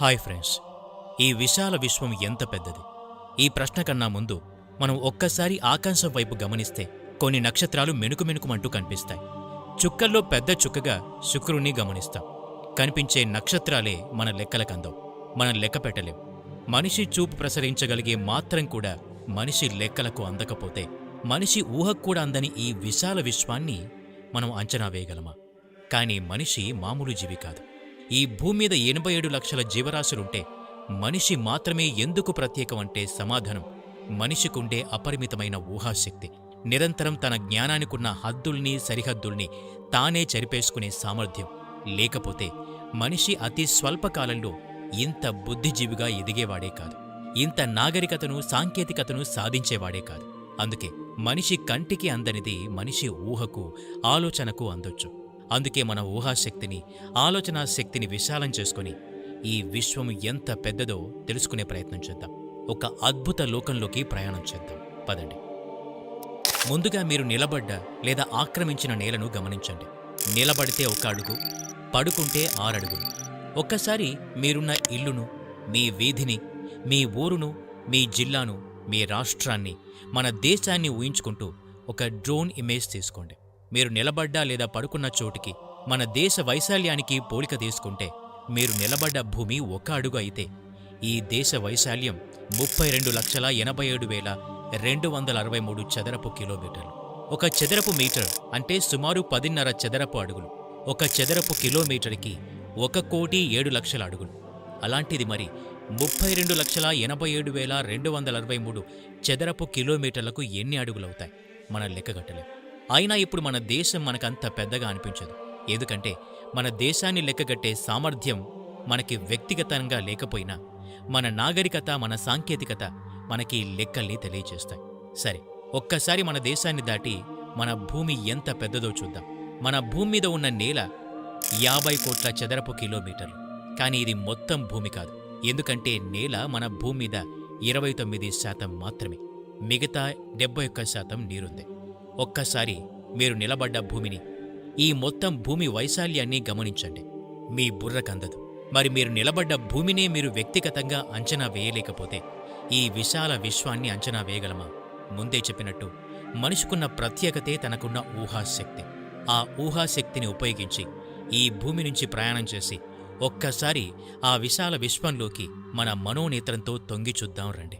Hi friends ఈ విశాల విశ్వం ఎంత పెద్దది? ఈ ప్రశ్న కన్నా ముందు మనం ఒక్కసారి ఆకాశం వైపు గమనిస్తే కొన్ని నక్షత్రాలు మెనుకు మెనుకుమంటూ కనిపిస్తాయి. చుక్కల్లో పెద్ద చుక్కగా శుక్రుణ్ణి గమనిస్తాం. కనిపించే నక్షత్రాలే మన లెక్కలకందం మనం లెక్క పెట్టలేం. మనిషి చూపు ప్రసరించగలిగే మాత్రం కూడా మనిషి లెక్కలకు అందకపోతే మనిషి ఊహకు కూడా అందని ఈ విశాల విశ్వాన్ని మనం అంచనా వేయగలమా? కానీ మనిషి మామూలు జీవి కాదు. ఈ భూమి మీద ఎనభై ఏడు లక్షల జీవరాశులుంటే మనిషి మాత్రమే ఎందుకు ప్రత్యేకం అంటే సమాధానం? మనిషికుండే అపరిమితమైన ఊహాశక్తి. నిరంతరం తన జ్ఞానానికున్న హద్దుల్ని సరిహద్దుల్ని తానే చరిపేసుకునే సామర్థ్యం. లేకపోతే మనిషి అతి స్వల్పకాలంలో ఇంత బుద్ధిజీవిగా ఎదిగేవాడే కాదు. ఇంత నాగరికతను సాంకేతికతను సాధించేవాడే కాదు. అందుకే మనిషి కంటికి అందనిది మనిషి ఊహకు ఆలోచనకు అందొచ్చు. అందుకే మన ఊహాశక్తిని ఆలోచనా శక్తిని విశాలం చేసుకొని ఈ విశ్వం ఎంత పెద్దదో తెలుసుకునే ప్రయత్నం చేద్దాం. ఒక అద్భుత లోకంలోకి ప్రయాణం చేద్దాం. పదండి. ముందుగా మీరు నిలబడ్డ లేదా ఆక్రమించిన నేలను గమనించండి. నిలబడితే ఒక అడుగు పడుకుంటే ఆరడుగులు. ఒక్కసారి మీరున్న ఇల్లును మీ వీధిని మీ ఊరును మీ జిల్లాను మీ రాష్ట్రాన్ని మన దేశాన్ని ఊహించుకుంటూ ఒక డ్రోన్ ఇమేజ్ తీసుకోండి. మీరు నిలబడ్డా లేదా పడుకున్న చోటికి మన దేశ వైశాల్యానికి పోలిక తీసుకుంటే మీరు నిలబడ్డ భూమి ఒక అడుగు అయితే ఈ దేశ వైశాల్యం ముప్పై రెండు లక్షల ఎనభై ఏడు వేల రెండు వందల అరవై మూడు చదరపు కిలోమీటర్లు. ఒక చదరపు మీటర్ అంటే సుమారు పదిన్నర చదరపు అడుగులు. ఒక చదరపు కిలోమీటర్కి ఒక కోటి ఏడు లక్షల అడుగులు. అలాంటిది మరి ముప్పై రెండు లక్షల ఎనభై ఏడు వేల రెండు వందల అరవై మూడు చదరపు కిలోమీటర్లకు ఎన్ని అడుగులవుతాయి? మనం లెక్కగట్టలేం అయినా ఇప్పుడు మన దేశం మనకంత పెద్దగా అనిపించదు. ఎందుకంటే మన దేశాన్ని లెక్కగట్టే సామర్థ్యం మనకి వ్యక్తిగతంగా లేకపోయినా మన నాగరికత మన సాంకేతికత మనకి లెక్కల్ని తెలియచేస్తాయి. సరే ఒక్కసారి మన దేశాన్ని దాటి మన భూమి ఎంత పెద్దదో చూద్దాం. మన భూమి మీద ఉన్న నేల యాభై కోట్ల చదరపు కిలోమీటర్లు. కానీ ఇది మొత్తం భూమి కాదు. ఎందుకంటే నేల మన భూమి మీద ఇరవై తొమ్మిది శాతం మాత్రమే. మిగతా డెబ్బై ఒక్క శాతం నీరుంది. ఒక్కసారి మీరు నిలబడ్డ భూమిని ఈ మొత్తం భూమి వైశాల్యాన్ని గమనించండి. మీ బుర్రకందదు మరి మీరు నిలబడ్డ భూమినే మీరు వ్యక్తిగతంగా అంచనా వేయలేకపోతే ఈ విశాల విశ్వాన్ని అంచనా వేయగలమా? ముందే చెప్పినట్టు మనిషికున్న ప్రత్యేకతే తనకున్న ఊహాశక్తి. ఆ ఊహాశక్తిని ఉపయోగించి ఈ భూమి నుంచి ప్రయాణం చేసి ఒక్కసారి ఆ విశాల విశ్వంలోకి మన మనోనేత్రంతో తొంగి చూద్దాం రండి.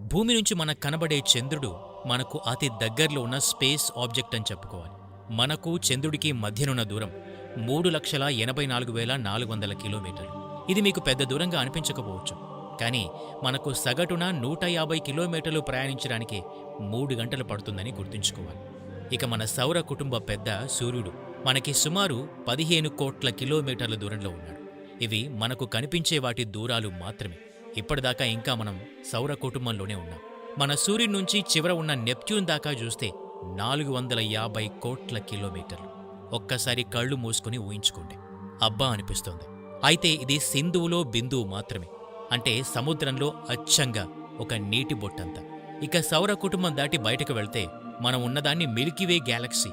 భూమి నుంచి మనకు కనబడే చంద్రుడు మనకు అతి దగ్గరలో ఉన్న స్పేస్ ఆబ్జెక్ట్ అని చెప్పుకోవాలి. మనకు చంద్రుడికి మధ్యనున్న దూరం మూడు లక్షల ఎనభై నాలుగు వేల నాలుగు వందల కిలోమీటర్లు. ఇది మీకు పెద్ద దూరంగా అనిపించకపోవచ్చు. కానీ మనకు సగటున నూట యాభై కిలోమీటర్లు ప్రయాణించడానికి మూడు గంటలు పడుతుందని గుర్తుంచుకోవాలి. ఇక మన సౌర కుటుంబ పెద్ద సూర్యుడు మనకి సుమారు పదిహేను కోట్ల కిలోమీటర్ల దూరంలో ఉన్నాడు. ఇవి మనకు కనిపించే వాటి దూరాలు మాత్రమే. ఇప్పటిదాకా ఇంకా మనం సౌర కుటుంబంలోనే ఉన్నాం. మన సూర్యుడి నుంచి చివర ఉన్న నెప్ట్యూన్ దాకా చూస్తే నాలుగు వందల యాభై కోట్ల కిలోమీటర్లు. ఒక్కసారి కళ్ళు మూసుకుని ఊహించుకోండి. అబ్బా అనిపిస్తోంది. అయితే ఇది సింధువులో బిందువు మాత్రమే. అంటే సముద్రంలో అచ్చంగా ఒక నీటి బొట్టంత. ఇక సౌర కుటుంబం దాటి బయటకు వెళ్తే మనం ఉన్నదాన్ని మిల్కీవే గ్యాలక్సీ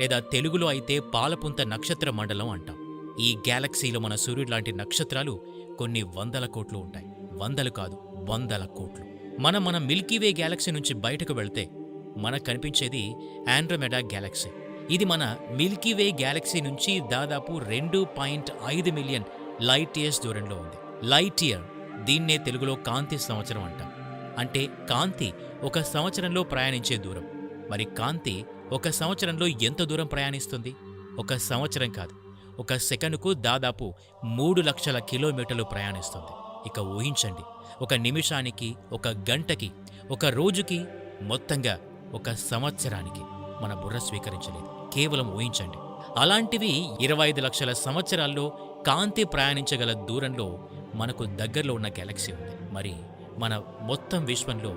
లేదా తెలుగులో అయితే పాలపుంత నక్షత్ర మండలం అంటాం. ఈ గ్యాలక్సీలో మన సూర్యుడు లాంటి నక్షత్రాలు కొన్ని వందల కోట్లు ఉంటాయి. వందలు కాదు వందల కోట్లు. మనం మన మిల్కీవే గ్యాలక్సీ నుంచి బయటకు వెళ్తే మనకు కనిపించేది ఆండ్రోమెడా గ్యాలక్సీ ఇది మన మిల్కీవే గ్యాలక్సీ నుంచి దాదాపు రెండు పాయింట్ ఐదు మిలియన్ లైట్ ఇయర్స్ దూరంలో ఉంది. లైట్ ఇయర్ దీన్నే తెలుగులో కాంతి సంవత్సరం అంటాం. అంటే కాంతి ఒక సంవత్సరంలో ప్రయాణించే దూరం. మరి కాంతి ఒక సంవత్సరంలో ఎంత దూరం ప్రయాణిస్తుంది? ఒక సంవత్సరం కాదు. ఒక సెకనుకు దాదాపు మూడు లక్షల కిలోమీటర్లు ప్రయాణిస్తుంది. ఇక ఊహించండి. ఒక నిమిషానికి ఒక గంటకి ఒక రోజుకి మొత్తంగా ఒక సంవత్సరానికి మన బుర్ర స్వీకరించలేదు. కేవలం ఊహించండి. అలాంటివి ఇరవై ఐదు లక్షల సంవత్సరాల్లో కాంతి ప్రయాణించగల దూరంలో మనకు దగ్గరలో ఉన్న గెలాక్సీ ఉంది. మరి మన మొత్తం విశ్వంలో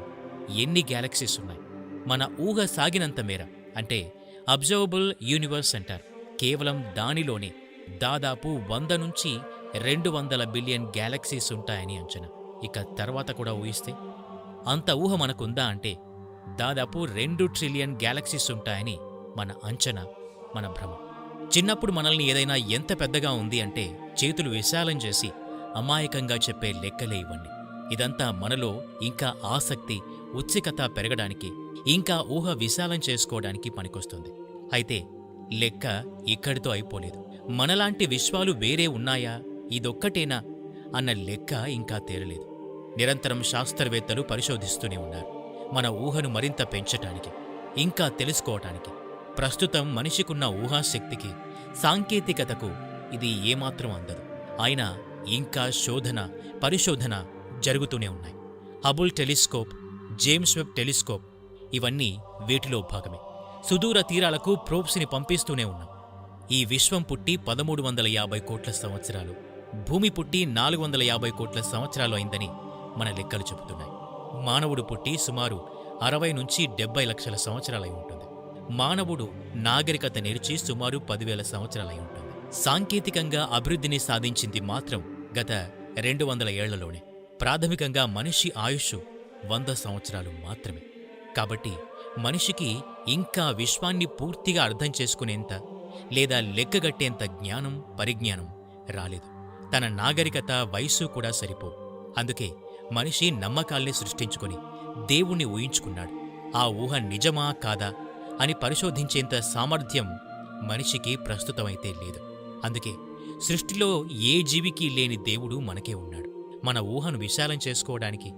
ఎన్ని గ్యాలక్సీస్ ఉన్నాయి? మన ఊహ సాగినంత మేర అంటే అబ్జర్వబుల్ యూనివర్స్ సెంటర్ కేవలం దానిలోనే దాదాపు వంద నుంచి రెండు వందల బిలియన్ గ్యాలక్సీస్ ఉంటాయని అంచనా. ఇక తర్వాత కూడా ఊహిస్తే అంత ఊహ మనకుందా అంటే దాదాపు రెండు ట్రిలియన్ గ్యాలక్సీస్ ఉంటాయని మన అంచనా మన భ్రమ. చిన్నప్పుడు మనల్ని ఏదైనా ఎంత పెద్దగా ఉంది అంటే చేతులు విశాలం చేసి అమాయకంగా చెప్పే లెక్కలే ఇవ్వండి. ఇదంతా మనలో ఇంకా ఆసక్తి ఉత్సుకత పెరగడానికి ఇంకా ఊహ విశాలం చేసుకోవడానికి పనికొస్తుంది. అయితే లెక్క ఇక్కడితో అయిపోలేదు. మనలాంటి విశ్వాలు వేరే ఉన్నాయా? ఇదొక్కటేనా? అన్న లెక్క ఇంకా తేరలేదు నిరంతరం శాస్త్రవేత్తలు పరిశోధిస్తూనే ఉన్నారు. మన ఊహను మరింత పెంచటానికి ఇంకా తెలుసుకోవటానికి. ప్రస్తుతం మనిషికున్న ఊహాశక్తికి సాంకేతికతకు ఇది ఏమాత్రం అందదు. అయినా ఇంకా శోధన పరిశోధన జరుగుతూనే ఉన్నాయి. Hubble telescope James Webb telescope ఇవన్నీ వీటిలో భాగమే. సుదూర తీరాలకు ప్రోబ్స్ని పంపిస్తూనే ఉన్నాం. ఈ విశ్వం పుట్టి పదమూడు వందల యాభై కోట్ల సంవత్సరాలు భూమి పుట్టి నాలుగు వందల యాభై కోట్ల సంవత్సరాలు అయిందని మన లెక్కలు చెబుతున్నాయి. మానవుడు పుట్టి సుమారు అరవై నుంచి డెబ్బై లక్షల సంవత్సరాలై ఉంటుంది. మానవుడు నాగరికత నేర్చి సుమారు పదివేల సంవత్సరాలై ఉంటుంది. సాంకేతికంగా అభివృద్ధిని సాధించింది మాత్రం గత రెండు వందల ఏళ్ళలోనే. ప్రాథమికంగా మనిషి ఆయుష్ వంద సంవత్సరాలు మాత్రమే. కాబట్టి మనిషికి ఇంకా విశ్వాన్ని పూర్తిగా అర్థం చేసుకునేంత లేదా లెక్కగట్టేంత జ్ఞానం పరిజ్ఞానం రాలేదు. తన నాగరికత వయస్సు కూడా సరిపో అందుకే మనిషి నమ్మకాల్ని సృష్టించుకొని దేవుణ్ణి ఊహించుకున్నాడు. ఆ ఊహ నిజమా కాదా అని పరిశోధించేంత సామర్థ్యం మనిషికి ప్రస్తుతమైతే లేదు. అందుకే సృష్టిలో ఏ జీవికి లేని దేవుడు మనకే ఉన్నాడు. మన ఊహను విశాలం చేసుకోవడానికి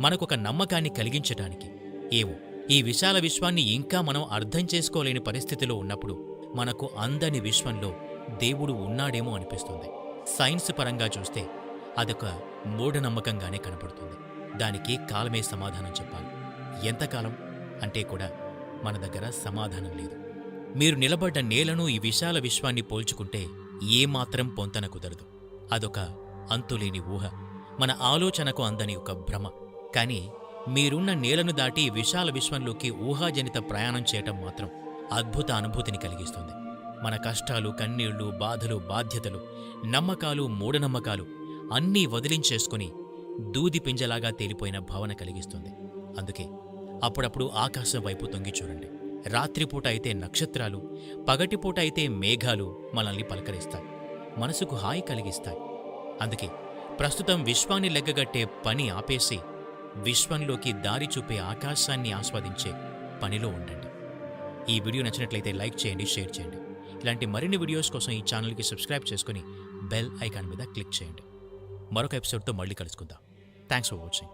మనకొక నమ్మకాన్ని కలిగించటానికి ఏవో ఈ విశాల విశ్వాన్ని ఇంకా మనం అర్థం చేసుకోలేని పరిస్థితిలో ఉన్నప్పుడు మనకు అందని విశ్వంలో దేవుడు ఉన్నాడేమో అనిపిస్తుంది. సైన్స్ పరంగా చూస్తే అదొక మూఢనమ్మకంగానే కనపడుతుంది. దానికి కాలమే సమాధానం చెప్పాలి. ఎంతకాలం అంటే కూడా మన దగ్గర సమాధానం లేదు. మీరు నిలబడ్డ నేలను ఈ విశాల విశ్వాన్ని పోల్చుకుంటే ఏమాత్రం పొంతన కుదరదు. అదొక అంతులేని ఊహ. మన ఆలోచనకు అందని ఒక భ్రమ. కానీ మీరున్న నేలను దాటి విశాల విశ్వంలోకి ఊహాజనిత ప్రయాణం చేయటం మాత్రం అద్భుత అనుభూతిని కలిగిస్తుంది. మన కష్టాలు కన్నీళ్ళు బాధలు బాధ్యతలు నమ్మకాలు మూఢనమ్మకాలు అన్నీ వదిలించేసుకుని దూది పింజలాగా తేలిపోయిన భావన కలిగిస్తుంది. అందుకే అప్పుడప్పుడు ఆకాశం వైపు తొంగి చూడండి. రాత్రిపూట అయితే నక్షత్రాలు పగటిపూట అయితే మేఘాలు మనల్ని పలకరిస్తాయి. మనసుకు హాయి కలిగిస్తాయి. అందుకే ప్రస్తుతం విశ్వాన్ని లెగ్గగట్టే పని ఆపేసి విశ్వంలోకి దారి చూపే ఆకాశాన్ని ఆస్వాదించే పనిలో ఉండండి. ఈ వీడియో నచ్చినట్లయితే లైక్ చేయండి షేర్ చేయండి. ఇలాంటి మరిన్ని వీడియోస్ కోసం ఈ ఛానల్కి సబ్స్క్రైబ్ చేసుకుని బెల్ ఐకాన్ మీద క్లిక్ చేయండి. మరొక ఎపిసోడ్తో మళ్ళీ కలుసుకుందాం. Thanks for watching